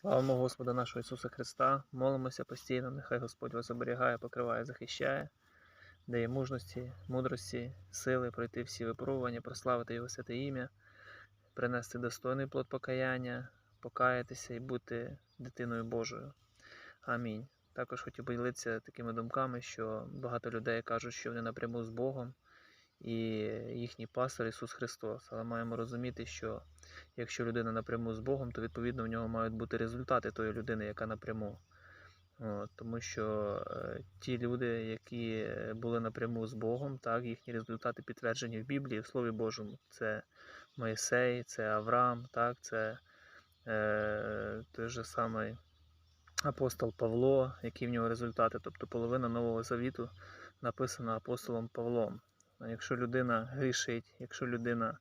Славимо Господа нашого Ісуса Христа, молимося постійно, нехай Господь вас оберігає, покриває, захищає, дає мужності, мудрості, сили пройти всі випробування, прославити Його святе ім'я, принести достойний плод покаяння, покаятися і бути дитиною Божою. Амінь. Також хотів поділитися такими думками, що багато людей кажуть, що вони напряму з Богом, і їхній пастор Ісус Христос. Але маємо розуміти, що якщо людина напряму з Богом, то відповідно в нього мають бути результати тої людини, яка напряму. От, тому що е, ті люди, які були напряму з Богом, так, їхні результати підтверджені в Біблії, в Слові Божому. Це Моїсей, це Авраам, так, це е, той же самий апостол Павло, які в нього результати. Тобто половина Нового Завіту написана апостолом Павлом. Якщо людина грішить, якщо людина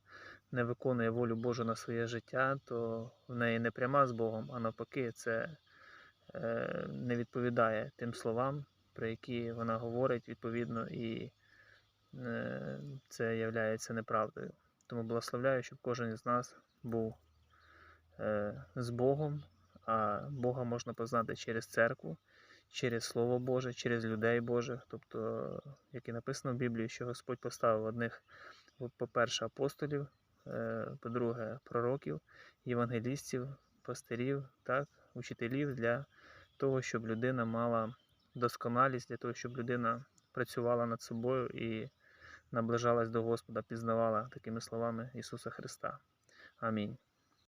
не виконує волю Божу на своє життя, то в неї не пряма з Богом, а навпаки, це е, не відповідає тим словам, про які вона говорить, відповідно, і е, це є неправдою. Тому благословляю, щоб кожен із нас був е, з Богом, а Бога можна познати через церкву, через Слово Боже, через людей Божих. Тобто, як і написано в Біблії, що Господь поставив одних, по-перше, апостолів, е, по-друге, пророків, євангелістів, пастирів, так, учителів для того, щоб людина мала досконалість, для того, щоб людина працювала над собою і наближалась до Господа, пізнавала такими словами Ісуса Христа. Амінь.